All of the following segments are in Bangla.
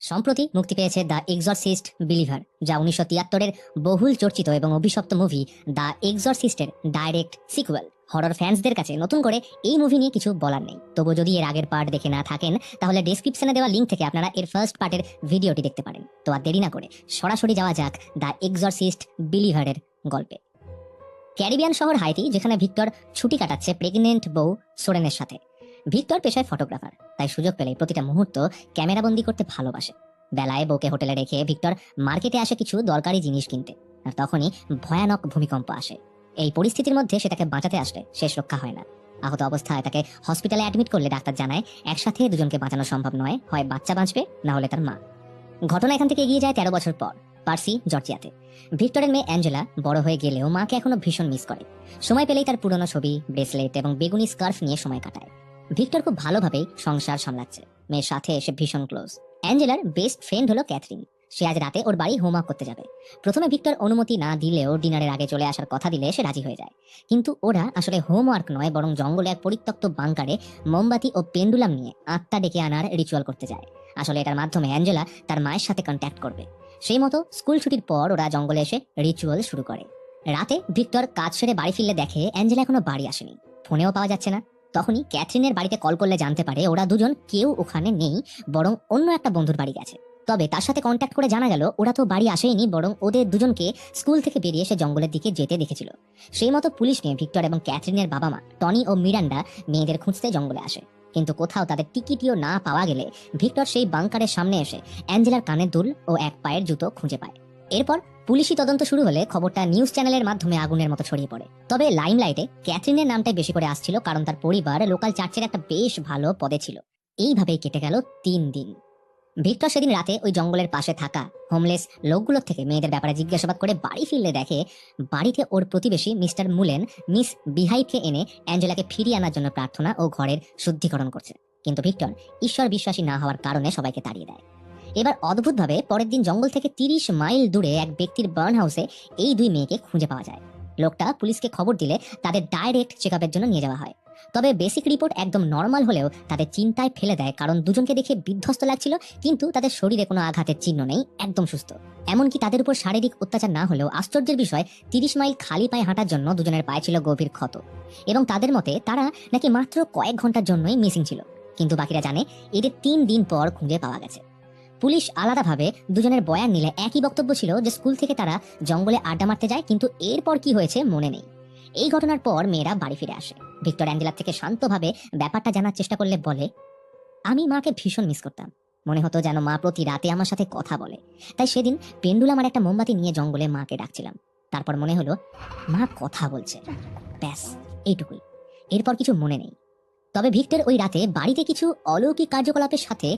সম্প্রতি মুক্তি পেয়েছে দ্য এক্সরসিস্ট বিলিভার, যা উনিশশো তিয়াত্তরের বহুল চর্চিত এবং অভিশপ্ত মুভি দ্য এক্সরসিস্টের ডাইরেক্ট সিকুয়েল। হরর ফ্যান্সদের কাছে নতুন করে এই মুভি নিয়ে কিছু বলার নেই। তবু যদি এর আগের পার্ট দেখে না থাকেন, তাহলে ডেসক্রিপশনে দেওয়া লিঙ্ক থেকে আপনারা এর ফার্স্ট পার্টের ভিডিওটি দেখতে পারেন। তো আর দেরি না করে সরাসরি যাওয়া যাক দ্য এক্সরসিস্ট বিলিভারের গল্পে। ক্যারিবিয়ান শহর হাইতি, যেখানে ভিক্টর ছুটি কাটাচ্ছে প্রেগনেন্ট বউ সোরেনের সাথে। ভিক্টর পেশায় ফটোগ্রাফার। তাই সুযোগ পেলে প্রতিটা মুহূর্ত ক্যামেরাবন্দি করতে ভালোবাসে। বেলায় বউকে হোটেলে রেখে ভিক্টর মার্কেটে আসে কিছু দরকারি জিনিস কিনতে। আর তখনই ভয়ানক ভূমিকম্প আসে। এই পরিস্থিতির মধ্যে সে তাকে বাঁচাতে আসলে শেষ রক্ষা হয় না। আহত অবস্থায় তাকে হসপিটালে অ্যাডমিট করলে ডাক্তার জানায়, একসাথে দুজনকে বাঁচানো সম্ভব নয়। হয় বাচ্চা বাঁচবে, না হলে তার মা। ঘটনা এখান থেকে এগিয়ে যায় তেরো বছর পর, পার্সি, জর্জিয়াতে। ভিক্টরের মেয়ে অ্যাঞ্জেলা বড় হয়ে গেলেও মাকে এখনও ভীষণ মিস করে। সময় পেলেই তার পুরনো ছবি, ব্রেসলেট এবং বেগুনি স্কার্ফ নিয়ে সময় কাটায়। ভিক্টর খুব ভালোভাবেই সংসার সামলাচ্ছে। মেয়ের সাথে এসে ভীষণ ক্লোজ অ্যাঞ্জেলার বেস্ট ফ্রেন্ড হলো ক্যাথরিন। সে আজ রাতে ওর বাড়ি হোমওয়ার্ক করতে যাবে। প্রথমে ভিক্টর অনুমতি না দিলেও ডিনারের আগে চলে আসার কথা দিলে সে রাজি হয়ে যায়। কিন্তু ওরা আসলে হোমওয়ার্ক নয়, বরং জঙ্গলে এক পরিত্যক্ত বাংকারে মোমবাতি ও পেন্ডুলাম নিয়ে আত্মা ডেকে আনার রিচুয়াল করতে যায়। আসলে এটার মাধ্যমে অ্যাঞ্জেলা তার মায়ের সাথে কন্ট্যাক্ট করবে। সেই মতো স্কুল ছুটির পর ওরা জঙ্গলে এসে রিচুয়াল শুরু করে। রাতে ভিক্টর কাজ সেরে বাড়ি ফিরলে দেখে অ্যাঞ্জেলা এখনও বাড়ি আসেনি। ফোনেও পাওয়া যাচ্ছে না। তখনই ক্যাথরিনের বাড়িতে কল করলে জানতে পারে ওরা দুজন কেউ ওখানে নেই, বরং অন্য একটা বন্ধুর বাড়ি গেছে। তবে তার সাথে কন্ট্যাক্ট করে জানা গেল, ওরা তো বাড়ি আসেনি বরং ওদের দুজনকে স্কুল থেকে বেরিয়ে এসে জঙ্গলের দিকে যেতে দেখেছিল। সেই মতো পুলিশ নিয়ে ভিক্টর এবং ক্যাথরিনের বাবা মা, টনি ও মিরান্ডা মেয়েদের খুঁজতে জঙ্গলে আসে। কিন্তু কোথাও তাদের টিকিটিও না পাওয়া গেলে ভিক্টর সেই বাংকারের সামনে এসে অ্যাঞ্জেলার কানের দুল ও এক পায়ের জুতো খুঁজে পায়। এরপর পুলিশি তদন্ত শুরু হলে খবরটা নিউজ চ্যানেলের মাধ্যমে আগুনের মতো ছড়িয়ে পড়ে। তবে লাইমলাইটে ক্যাথরিনের নামটাই বেশি করে আসছিল কারণ তার পরিবার লোকাল চার্চের একটা বেশ ভালো পদে ছিল। এইভাবেই কেটে গেল তিন দিন। ভিক্টর সেদিন রাতে ওই জঙ্গলের পাশে থাকা হোমলেস লোকগুলোর থেকে মেয়েদের ব্যাপারে জিজ্ঞাসাবাদ করে বাড়ি ফিরলে দেখে বাড়িতে ওর প্রতিবেশী মিস্টার মুলেন, মিস বিহাইভকে এনে অ্যাঞ্জেলাকে ফিরিয়ে আনার জন্য প্রার্থনা ও ঘরের শুদ্ধিকরণ করছে। কিন্তু ভিক্টর ঈশ্বর বিশ্বাসী না হওয়ার কারণে সবাইকে তাড়িয়ে দেয়। এবার অদ্ভুতভাবে পরের দিন জঙ্গল থেকে তিরিশ মাইল দূরে এক ব্যক্তির বার্ন হাউসে এই দুই মেয়েকে খুঁজে পাওয়া যায়। লোকটা পুলিশকে খবর দিলে তাদের ডাইরেক্ট চেক আপের জন্য নিয়ে যাওয়া হয়। তবে বেসিক রিপোর্ট একদম নর্মাল হলেও তাদের চিন্তায় ফেলে দেয় কারণ দুজনকে দেখে বিধ্বস্ত লাগছিল, কিন্তু তাদের শরীরে কোনো আঘাতের চিহ্ন নেই, একদম সুস্থ। এমনকি তাদের উপর শারীরিক অত্যাচার না হলেও আশ্চর্যের বিষয়, তিরিশ মাইল খালি পায়ে হাঁটার জন্য দুজনের পায়ে ছিল গভীর ক্ষত। এবং তাদের মতে তারা নাকি মাত্র কয়েক ঘণ্টার জন্যই মিসিং ছিল, কিন্তু বাকিরা জানে এদের তিন দিন পর খুঁজে পাওয়া গেছে। পুলিশ আলাদাভাবে দুজনের বয়ান নিলে একই বক্তব্য ছিল যে স্কুল থেকে তারা জঙ্গলে আড্ডা মারতে যায়, কিন্তু এরপর কি হয়েছে মনে নেই। এই ঘটনার পর মেয়েরা বাড়ি ফিরে আসে। ভিক্টর অ্যাঞ্জেলার থেকে শান্তভাবে ব্যাপারটা জানার চেষ্টা করলে বলে, আমি মাকে ভীষণ মিস করতাম। মনে হতো যেন মা প্রতি রাতে আমার সাথে কথা বলে। তাই সেদিন পেন্ডুল আমার একটা মোমবাতি নিয়ে জঙ্গলে মাকে ডাকছিলাম। তারপর মনে হলো, মা কথা বলছে। ব্যাস, এইটুকুই। এরপর কিছু মনে নেই। তবে ভিক্টর ওই রাতে বাড়িতে কিছু অলৌকিক কার্যকলাপের সাথে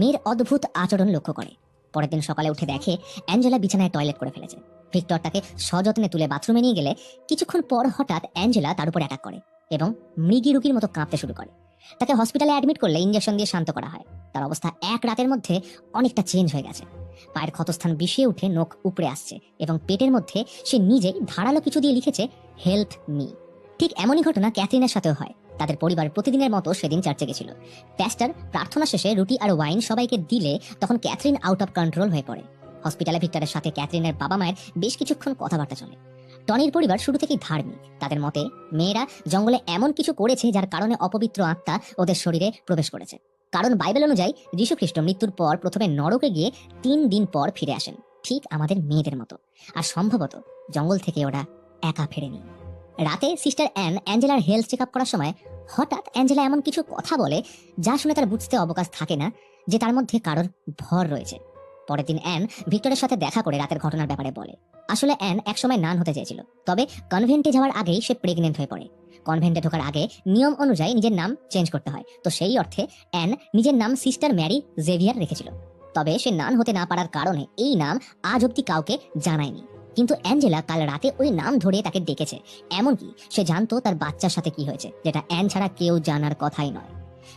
মেয়ের অদ্ভুত আচরণ লক্ষ্য করে। পরের দিন সকালে উঠে দেখে অ্যাঞ্জেলা বিছানায় টয়লেট করে ফেলেছে। ভিক্টর তাকে সযত্নে তুলে বাথরুমে নিয়ে গেলে কিছুক্ষণ পর হঠাৎ অ্যাঞ্জেলা তার উপর অ্যাটাক করে এবং মৃগী রুগীর মতো কাঁপতে শুরু করে। তাকে হসপিটালে অ্যাডমিট করলে ইঞ্জেকশন দিয়ে শান্ত করা হয়। তার অবস্থা এক রাতের মধ্যে অনেকটা চেঞ্জ হয়ে গেছে। পায়ের ক্ষতস্থান বিষিয়ে উঠে নখ উপড়ে আসছে এবং পেটের মধ্যে সে নিজেই ধারালো কিছু দিয়ে লিখেছে হেল্প মি ঠিক এমনই ঘটনা ক্যাথরিনের সাথেও হয়। তাদের পরিবার প্রতিদিনের মতো সেদিন চার্চে গেছিল। প্যাস্টার, প্রার্থনা শেষে রুটি আর ওয়াইন সবাইকে দিলে তখন ক্যাথরিন আউট অফ কন্ট্রোল হয়ে পড়ে। হসপিটালে ভিক্টরের সাথে ক্যাথরিনের বাবা মায়ের বেশ কিছুক্ষণ কথাবার্তা চলে। টনির পরিবার শুরু থেকেই ধার্মিক। তাদের মতে, মেয়েরা জঙ্গলে এমন কিছু করেছে যার কারণে অপবিত্র আত্মা ওদের শরীরে প্রবেশ করেছে। কারণ বাইবেল অনুযায়ী যীশুখ্রিস্ট মৃত্যুর পর প্রথমে নরকে গিয়ে তিন দিন পর ফিরে আসেন, ঠিক আমাদের মেয়েদের মতো। আর সম্ভবত জঙ্গল থেকে ওরা একা ফেরেনি। রাতে সিস্টার অ্যান অ্যাঞ্জেলার হেলথ চেক করার সময় হঠাৎ অ্যাঞ্জেলা এমন কিছু কথা বলে যা শুনে তার বুঝতে অবকাশ থাকে না, যে তার মধ্যে কারোর ভর রয়েছে। পরের দিন অ্যান ভিক্টরের সাথে দেখা করে রাতের ঘটনার ব্যাপারে বলে। আসলে অ্যান একসময় নান হতে চেয়েছিল, তবে কনভেন্টে যাওয়ার আগেই সে প্রেগনেন্ট হয়ে পড়ে। কনভেন্টে ঢোকার আগে নিয়ম অনুযায়ী নিজের নাম চেঞ্জ করতে হয়। তো সেই অর্থে অ্যান নিজের নাম সিস্টার ম্যারি জেভিয়ার রেখেছিল। তবে সে নান হতে না পারার কারণে এই নাম আজ অব্দি কাউকে জানায়নি। কিন্তু অ্যাঞ্জেলা কাল রাতে ওই নাম ধরে তাকে ডেকেছে। এমনকি সে জানতো তার বাচ্চার সাথে কি হয়েছে, যেটা অ্যান ছাড়া কেউ জানার কথাই নয়।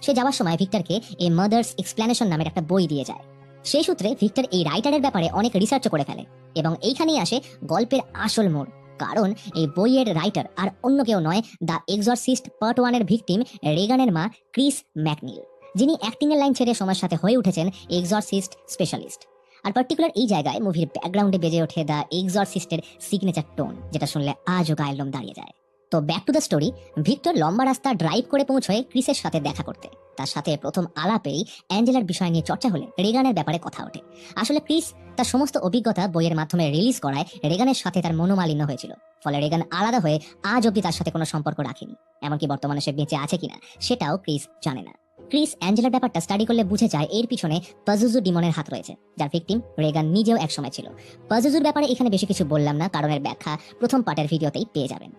সে যাওয়ার সময় ভিক্টরকে এ মাদার্স এক্সপ্লেনেশন নামের একটা বই দিয়ে যায়। সেই সূত্রে ভিক্টর এই রাইটারের ব্যাপারে অনেক রিসার্চ করে ফেলে এবং এইখানেই আসে গল্পের আসল মোড়। কারণ এই বইয়ের রাইটার আর অন্য কেউ নয় দ্য এক্সরসিস্ট পার্ট ওয়ানের ভিকটিম রেগানের মা ক্রিস ম্যাকনিল, যিনি অ্যাক্টিং এর লাইন ছেড়ে সময়ের সাথে হয়ে উঠেছেন এক্সরসিস্ট স্পেশালিস্ট আর পার্টিকুলার এই জায়গায় মুভির ব্যাকগ্রাউন্ডে বেজে ওঠে দ্য এক্সরসিস্টের সিগনেচার টোন যেটা শুনলে আজও গায়ের লোম দাঁড়িয়ে যায়। তো back to the story Victor লম্বা রাস্তা ড্রাইভ করে পৌঁছয় ক্রিসের সাথে দেখা করতে। তার সাথে প্রথম আলাপেই অ্যাঞ্জেলার বিষয় নিয়ে চর্চা হলে রেগানের ব্যাপারে কথা ওঠে। আসলে ক্রিস তার সমস্ত অভিজ্ঞতা বইয়ের মাধ্যমে রিলিজ করায় রেগানের সাথে তার মনোমালিন্য হয়েছিল। ফলে রেগান আলাদা হয়ে আজ অব্দি তার সাথে কোনো সম্পর্ক রাখেনি। এমনকি বর্তমানে সে বেঁচে আছে কিনা, সেটাও ক্রিস জানে না। ক্রিস অ্যাঞ্জেলার ব্যাপারটা স্টাডি করলে বুঝে যায় এর পিছনে পাজুজু ডিমনের হাত রয়েছে, যার ভিকটিম রেগান নিজেও একসময় ছিল। পাজুজুর ব্যাপারে এখানে বেশি কিছু বললাম না কারণের ব্যাখ্যা প্রথম পার্টের ভিডিওতেই পেয়ে যাবেন।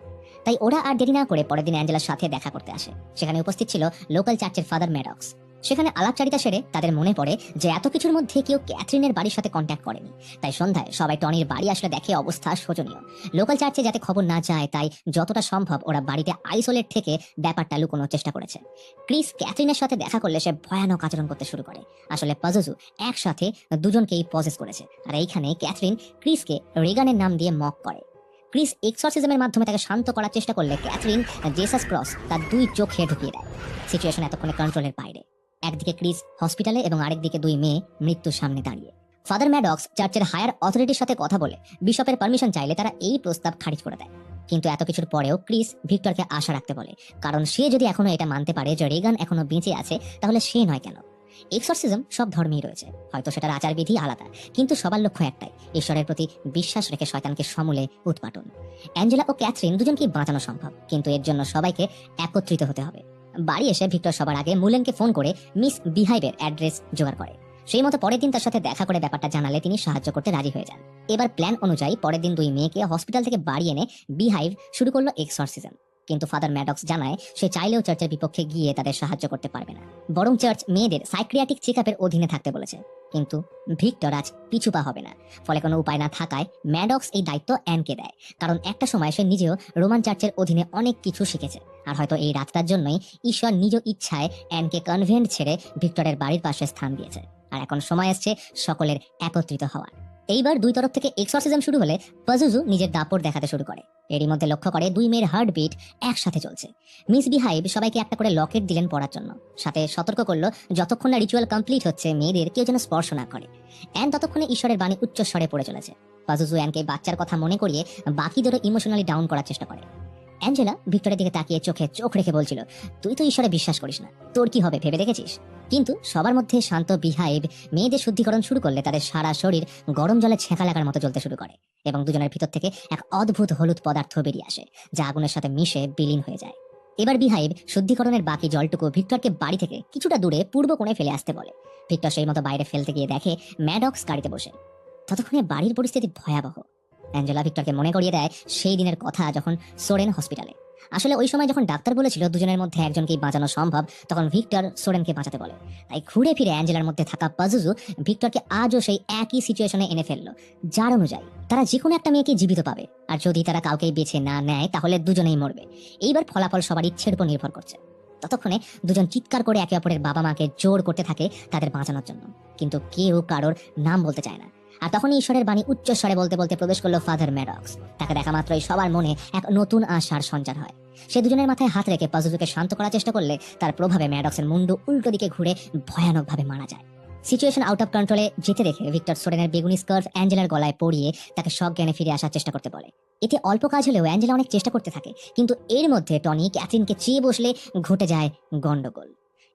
তাই ওরা আর দেরি না করে পরের দিন অ্যাঞ্জেলার সাথে দেখা করতে আসে। সেখানে উপস্থিত ছিল লোকাল চার্চের ফাদার ম্যাডক্স সেখানে আলাপচারিতা সেরে তাদের মনে পড়ে যে এত কিছুর মধ্যে কেউ ক্যাথরিনের বাড়ির সাথে কন্ট্যাক্ট করেনি। তাই সন্ধ্যায় সবাই টনির বাড়ি আসলে দেখে অবস্থা শোচনীয়। লোকাল চার্চে যাতে খবর না যায়, তাই যতটা সম্ভব ওরা বাড়িতে আইসোলেট থেকে ব্যাপারটা লুকোনোর চেষ্টা করেছে। ক্রিস ক্যাথরিনের সাথে দেখা করলে সে ভয়ানক আচরণ করতে শুরু করে। আসলে পাজুজু একসাথে দুজনকেই পজেস করেছে। আর এইখানে ক্যাথরিন ক্রিসকে রেগানের নাম দিয়ে মক করে। ক্রিস এক্সরসিজমের মাধ্যমে তাকে শান্ত করার চেষ্টা করলে ক্যাথরিন জেসাস ক্রস তার দুই চোখে ঢুকিয়ে দেয়। সিচুয়েশন এতক্ষণে কন্ট্রোলের বাইরে। একদিকে ক্রিস হসপিটালে এবং আরেকদিকে দুই মেয়ে মৃত্যুর সামনে দাঁড়িয়ে। ফাদার ম্যাডক্স চার্চের হায়ার অথরিটির সাথে কথা বলে বিশপের পারমিশন চাইলে তারা এই প্রস্তাব খারিজ করে দেয়। কিন্তু এত কিছুর পরেও ক্রিস ভিক্টরকে আশা রাখতে বলে, কারণ সে যদি এখনও এটা মানতে পারে যে রেগান এখনও বেঁচে আছে, তাহলে সে নয় কেন? এক্সরসিজম সব ধর্মেই রয়েছে, হয়তো সেটার আচারবিধি আলাদা, কিন্তু সবার লক্ষ্য একটাই, ঈশ্বরের প্রতি বিশ্বাস রেখে শয়তানকে সমূলে উৎপাটন। অ্যাঞ্জেলা ও ক্যাথরিন দুজনকেই বাঁচানো সম্ভব, কিন্তু এর জন্য সবাইকে একত্রিত হতে হবে। বাড়ি এসে ভিক্টর সবার আগে মুলেনকে ফোন করে মিস বিহাইভের অ্যাড্রেস জোগাড় করে। সেই মতো পরের দিন তার সাথে দেখা করে ব্যাপারটা জানালে তিনি সাহায্য করতে রাজি হয়ে যান। এবার প্ল্যান অনুযায়ী পরের দিন দুই মেয়েকে হসপিটাল থেকে বাড়ি এনে বিহাইভ শুরু করল এক্সরসিজম। কিন্তু ফাদার ম্যাডক্স জানায়, সে চাইলেও চার্চের বিপক্ষে গিয়ে তাদের সাহায্য করতে পারবে না। বরং চার্চ মেয়েদের সাইক্রিয়াটিক চেক অধীনে থাকতে বলেছে। কিন্তু ভিক্টর আজ পিছু পা হবে না। ফলে কোনো উপায় না থাকায় ম্যাডক্স এই দায়িত্ব অ্যানকে দেয়। কারণ একটা সময় সে নিজেও রোমান চার্চের অধীনে অনেক কিছু শিখেছে। আর হয়তো এই রাতটার জন্যই ঈশ্বর নিজ ইচ্ছায় অ্যানকে কনভেন্ট ছেড়ে ভিক্টরের বাড়ির পাশে স্থান দিয়েছে। আর এখন সময় আসছে সকলের একত্রিত হওয়ার। এইবার দুই তরফ থেকে এক্সরসিজম শুরু হলে পাজুজু নিজের দাপট দেখাতে শুরু করে। এরই মধ্যে লক্ষ্য করে দুই মেয়ের হার্ট বিট একসাথে চলছে। মিস বিহাইব সবাইকে একটা করে লকেট দিলেন পড়ার জন্য। সাথে সতর্ক করল, যতক্ষণ না রিচুয়াল কমপ্লিট হচ্ছে, মেয়েদের কেউ যেন স্পর্শ না করে। অ্যান ততক্ষণে ঈশ্বরের বাণী উচ্চস্বরে পড়ে চলেছে। পাজুজু অ্যানকে বাচ্চার কথা মনে করিয়ে বাকিদেরও ইমোশনালি ডাউন করার চেষ্টা করে। অ্যাঞ্জেলা ভিক্টরের দিকে তাকিয়ে চোখে চোখ রেখে বলছিল, তুই তো ঈশ্বরে বিশ্বাস করিস না। তোর কি হবে ভেবে দেখেছিস? কিন্তু সবার মধ্যে শান্ত বিহাইব মেয়েদের শুদ্ধিকরণ শুরু করলে তাদের সারা শরীর গরম জলে ছেঁকা লাগার মতো জ্বলতে শুরু করে এবং দুজনের ভিতর থেকে এক অদ্ভুত হলুদ পদার্থ বেরিয়ে আসে, যা আগুনের সাথে মিশে বিলীন হয়ে যায়। এবার বিহাইব শুদ্ধিকরণের বাকি জলটুকু ভিক্টরকে বাড়ি থেকে কিছুটা দূরে পূর্ব কোণে ফেলে আসতে বলে। ভিক্টর সেই মতো বাইরে ফেলতে গিয়ে দেখে ম্যাডক্স গাড়িতে বসে। ততক্ষণে বাড়ির পরিস্থিতি ভয়াবহ। অ্যাঞ্জেলা ভিক্টরকে মনে করিয়ে দেয় সেই দিনের কথা যখন সোরেন হসপিটালে। আসলে ওই সময় যখন ডাক্তার বলেছিল দুজনের মধ্যে একজনকেই বাঁচানো সম্ভব, তখন ভিক্টর সোরেনকে বাঁচাতে বলে। তাই ঘুরে ফিরে অ্যাঞ্জেলার মধ্যে থাকা পাজুজু ভিক্টরকে আজও সেই একই সিচুয়েশনে এনে ফেলল। যার অনুযায়ী, তারা যে কোনো একটা মেয়েকে জীবিত পাবে। আর যদি তারা কাউকে বেছে না নেয়, তাহলে দুজনেই মরবে। এইবার ফলাফল সবার ইচ্ছের উপর নির্ভর করছে। ততক্ষণে দুজন চিৎকার করে একে অপরের বাবা মাকে জোর করতে থাকে তাদের বাঁচানোর জন্য। কিন্তু কেউ কারোর নাম বলতে চায় না। আর তখনই ঈশ্বরের বাণী উচ্চ স্বরে বলতে বলতে প্রবেশ করল ফাদার ম্যাডক্স তাকে দেখা মাত্রই সবার মনে এক নতুন আশার সঞ্চার হয়। সে দুজনের মাথায় হাত রেখে পাজুজুকে শান্ত করার চেষ্টা করলে তার প্রভাবে ম্যাডক্সের মুন্ডু উল্টো দিকে ঘুরে ভয়ানকভাবে মারা যায়। সিচুয়েশন আউট অফ কন্ট্রোলে যেতে দেখে ভিক্টর সোরেনের বেগুনি স্কার্ফ অ্যাঞ্জেলার গলায় পরিয়ে তাকে সব জ্ঞানে ফিরে আসার চেষ্টা করতে বলে। এতে অল্প কাজ হলেও অ্যাঞ্জেলা অনেক চেষ্টা করতে থাকে, কিন্তু এর মধ্যে টনি, ক্যাথরিনকে চেয়ে বসলে ঘটে যায় গন্ডগোল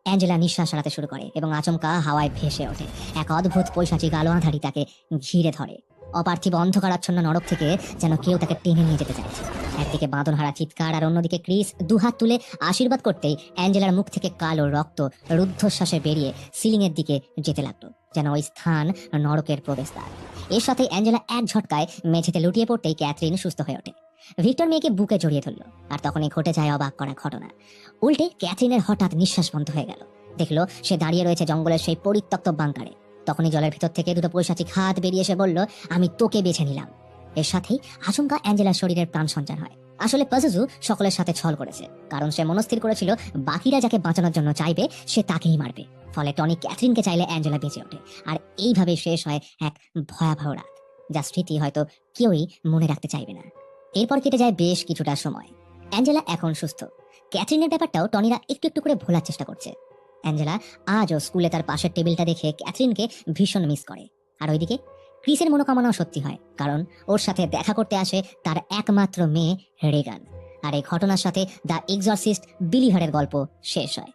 অ্যাঞ্জেলা নিঃশ্বাস হারাতে শুরু করে এবং আচমকা হাওয়ায় ভেসে ওঠে। এক অদ্ভুত পৈশাচিক আলো আধারি তাকে ঘিরে ধরে। অপার্থিব অন্ধকারাচ্ছন্ন নরক থেকে যেন কেউ তাকে টেনে নিয়ে যেতে চাইছে। একদিকে বাঁধনহারা চিৎকার আর অন্যদিকে ক্রিস দুহাত তুলে আশীর্বাদ করতেই অ্যাঞ্জেলার মুখ থেকে কালো রক্ত রুদ্ধশ্বাসে বেরিয়ে সিলিংয়ের দিকে যেতে লাগল, যেন ওই স্থান নরকের প্রবেশদ্বার। এর সাথে অ্যাঞ্জেলা এক ঝটকায় মেঝেতে লুটিয়ে পড়তেই ক্যাথরিন সুস্থ হয়ে ওঠে। ভিক্টর মেয়েকে বুকে জড়িয়ে ধরলো, আর তখনই ঘটে যায় অবাক করা ঘটনা। উল্টে ক্যাথরিনের হঠাৎ নিঃশ্বাস বন্ধ হয়ে গেল। দেখল, সে দাঁড়িয়ে রয়েছে জঙ্গলের সেই পরিত্যক্ত বাংকারে। তখনই জলের ভিতর থেকে দুটো পৈশাচিক হাত বেরিয়ে এসে বলল, আমি তোকে বেছে নিলাম। এর সাথেই আচমকা অ্যাঞ্জেলার শরীরের প্রাণ সঞ্চার হয়। আসলে পাজুজু সকলের সাথে ছল করেছে, কারণ সে মনস্থির করেছিল, বাকিরা যাকে বাঁচানোর জন্য চাইবে, সে তাকেই মারবে। ফলে টনি ক্যাথরিনকে চাইলে অ্যাঞ্জেলা বেঁচে ওঠে, আর এইভাবে শেষ হয় এক ভয়াবহ রাত, যা স্মৃতি হয়তো কেউই মনে রাখতে চাইবে না। এরপর কেটে যায় বেশ কিছুটা সময়। অ্যাঞ্জেলা এখন সুস্থ। ক্যাথরিনের ব্যাপারটাও টনিরা একটু একটু করে ভোলার চেষ্টা করছে। অ্যাঞ্জেলা, আজও স্কুলে তার পাশের টেবিলটা দেখে ক্যাথরিনকে ভীষণ মিস করে। আর ওইদিকে, ক্রিসের মনোকামনাও সত্যি হয়, কারণ ওর সাথে দেখা করতে আসে তার একমাত্র মেয়ে রেগান। আর এই ঘটনার সাথে দ্য এক্সরসিস্ট বিলিভারের গল্প শেষ হয়।